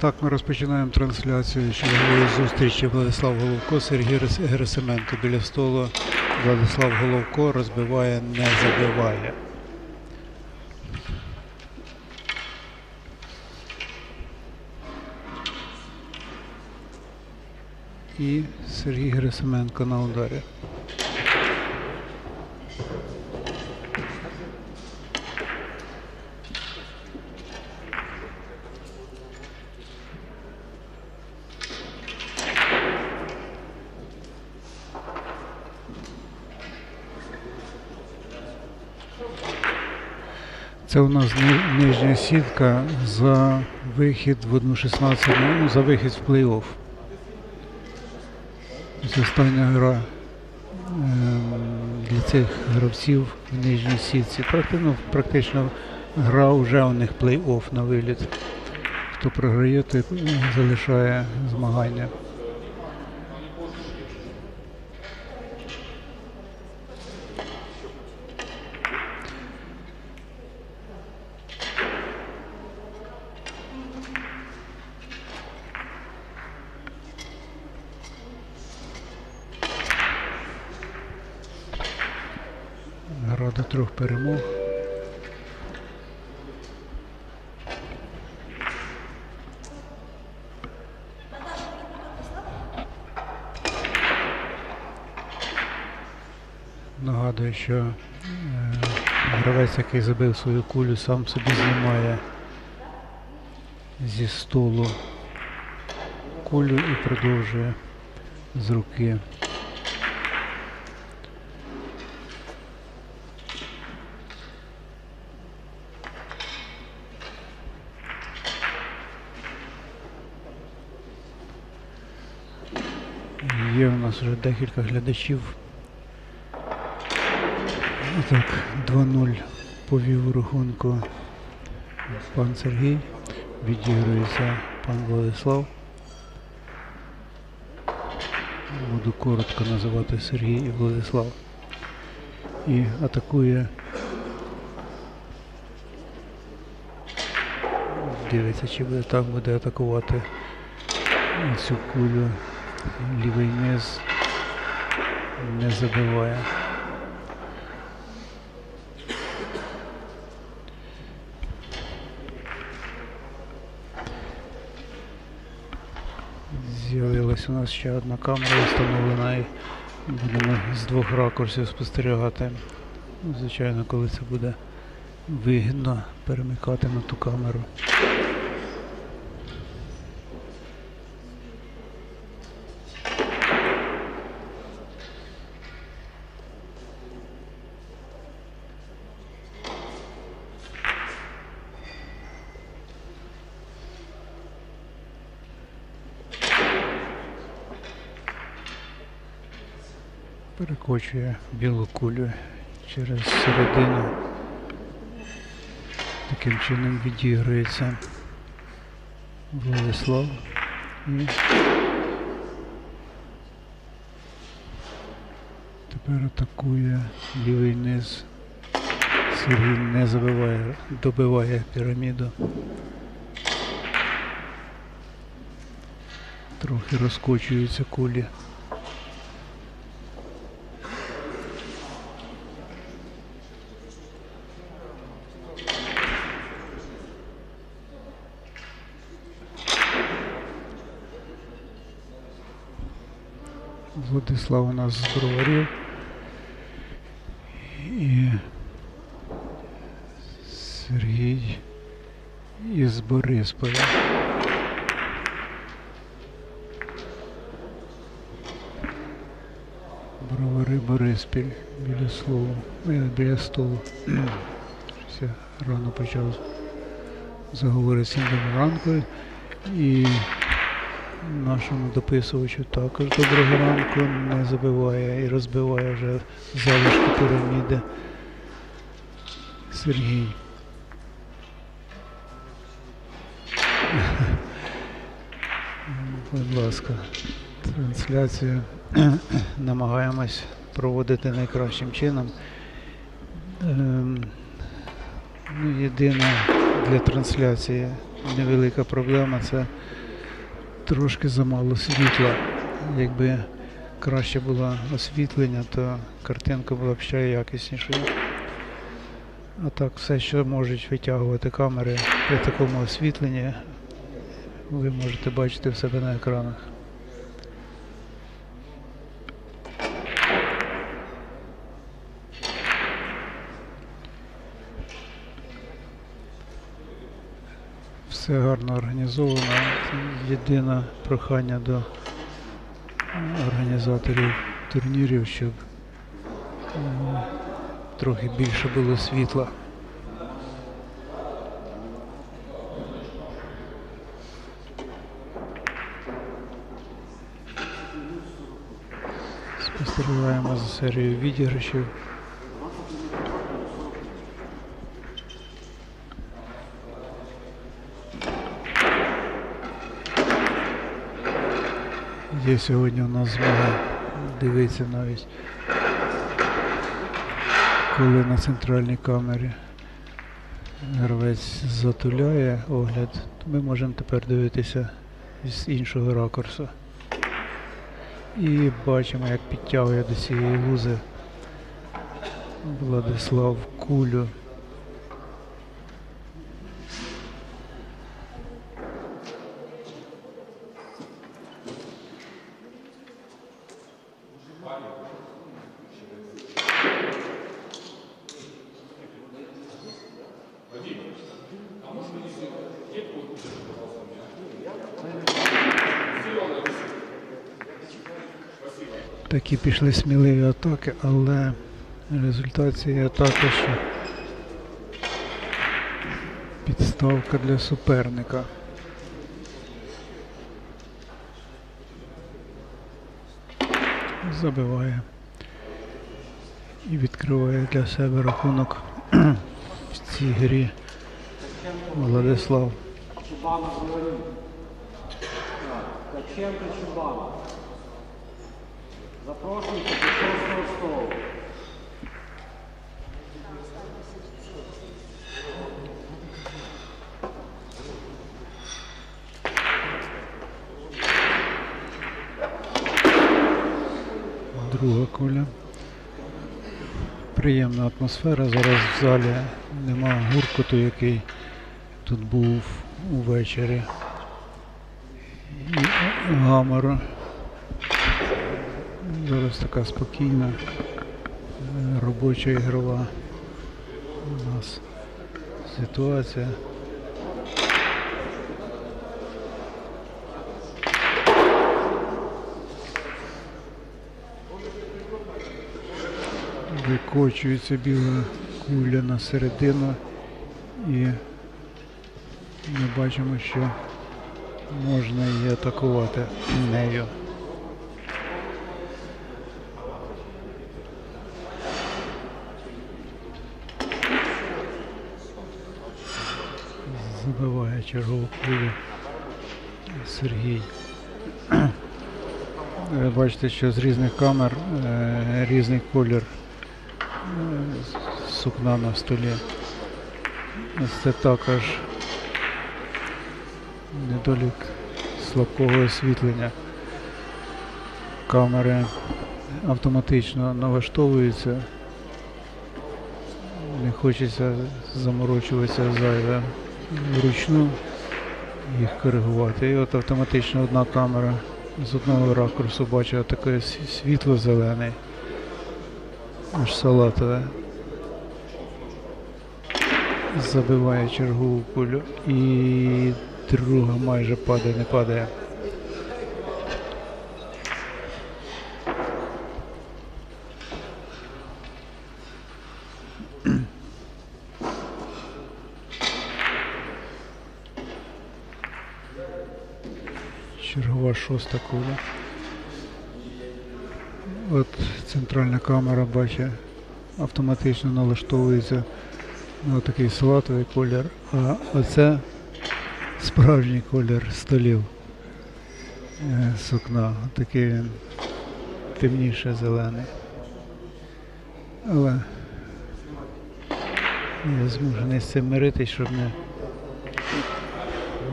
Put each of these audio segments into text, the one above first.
Так, ми розпочинаємо трансляцію чергової зустрічі Владислав Головко, Сергій Герас- Герасименко біля столу. Владислав Головко розбиває, не забиває. І Сергій Герасименко на ударі. Це у нас нижня сітка за вихід в 1.16, ну, за вихід в плей-офф. Це остання гра ем, для цих гравців в нижній сітці. Практи- ну, практично гра вже у них плей-офф на виліт. Хто програє, той залишає змагання. Гра до трьох перемог. Нагадую, що е, гравець, який забив свою кулю, сам собі знімає зі столу кулю і продовжує з руки. Є у вже декілька глядачів. Так, 2-0 повів рахунку пан Сергій. Відігрується пан Владислав. Буду коротко називати Сергій і Владислав. І атакує. Дивиться, чи буде так буде атакувати цю кулю. Лівий низ не забиває. З'явилась у нас ще одна камера встановлена і будемо з двох ракурсів спостерігати. Звичайно, коли це буде вигідно перемикати на ту камеру. Перекочує білу кулю через середину. Таким чином відігрується Владислав і тепер атакує лівий низ. Сергій не забиває, добиває піраміду. Трохи розкочуються кулі. Владислав у нас з броварів. І Сергій із Борисполя. Бровари Бориспіль біля слова, е, біля столу. Щось рано почав заговорити доброго ранку. І нашому дописувачу також доброго ранку не забиває і розбиває вже залишки піраміди. Сергій. Будь ласка, трансляцію намагаємось проводити найкращим чином. Ем, ну, для трансляції невелика проблема це трошки замало світла. Якби краще було освітлення, то картинка була б ще якіснішою. А так, все, що можуть витягувати камери при такому освітленні, ви можете бачити в себе на екранах. Все гарно організовано. Єдине прохання до організаторів турнірів, щоб е, трохи більше було світла. Спостерігаємо за серією відіграшів. Є сьогодні у нас змога дивитися навіть, коли на центральній камері гравець затуляє огляд, то ми можемо тепер дивитися з іншого ракурсу. І бачимо, як підтягує до цієї лузи Владислав Кулю. Такі пішли сміливі атаки, але результат цієї атаки ще підставка для суперника. Забиває і відкриває для себе рахунок в цій грі Владислав. Чубана говорит. Ткаченко Чубана. Запрошуйте до шостого столу. Друга куля. Приємна атмосфера. Зараз в залі нема гуркоту, який тут був увечері. І гамору. Зараз така спокійна, е, робоча ігрова у нас ситуація. Викочується біла куля на середину і ми бачимо, що можна її атакувати нею. Забиває чергову кулю Сергій. Бачите, що з різних камер е, різний колір е, сукна на столі. Це також недолік слабкого освітлення. Камери автоматично налаштовуються. Не хочеться заморочуватися зайве вручну їх коригувати. І от автоматично одна камера з одного ракурсу бачила таке світло зелене, аж салатове. Забиває чергову кулю і друга майже падає, не падає. Шоста куля. От центральна камера бачить, автоматично налаштовується на такий салатовий колір, а оце справжній колір столів е, сукна. Такий він темніше зелений. Але я змушений з цим миритись, щоб не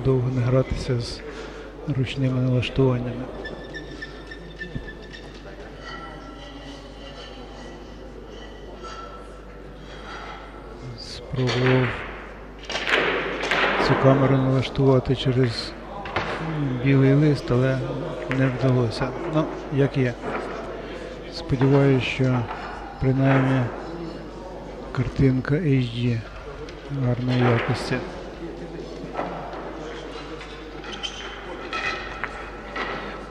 довго не гратися з ручними налаштуваннями. Спробував цю камеру налаштувати через білий лист, але не вдалося. Ну, як є. Сподіваюся, що принаймні картинка HD гарної якості.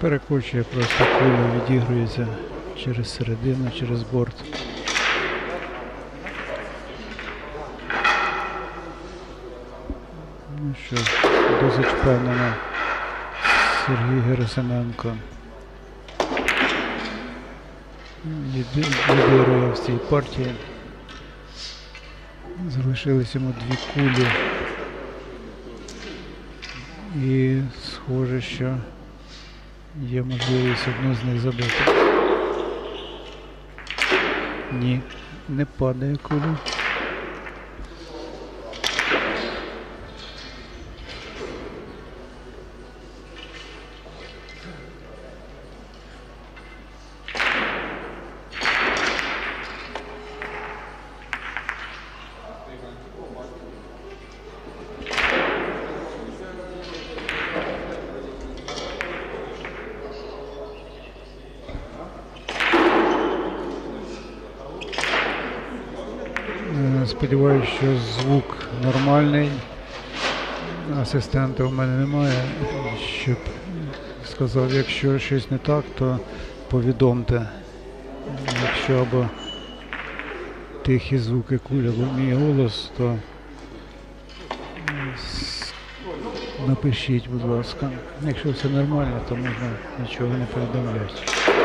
Перекочує просто куля, відігрується через середину, через борт. Ну що, досить впевнено Сергій Герасименко ліди- лідирує в цій партії. Залишились йому дві кулі. І схоже, що є можливість одну з них забити. Ні, не падає куля. Сподіваюсь, що звук нормальний. Асистента у мене немає, щоб сказав, якщо щось не так, то повідомте. Якщо або тихі звуки куль, або мій голос, то напишіть, будь ласка. Якщо все нормально, то можна нічого не повідомляти.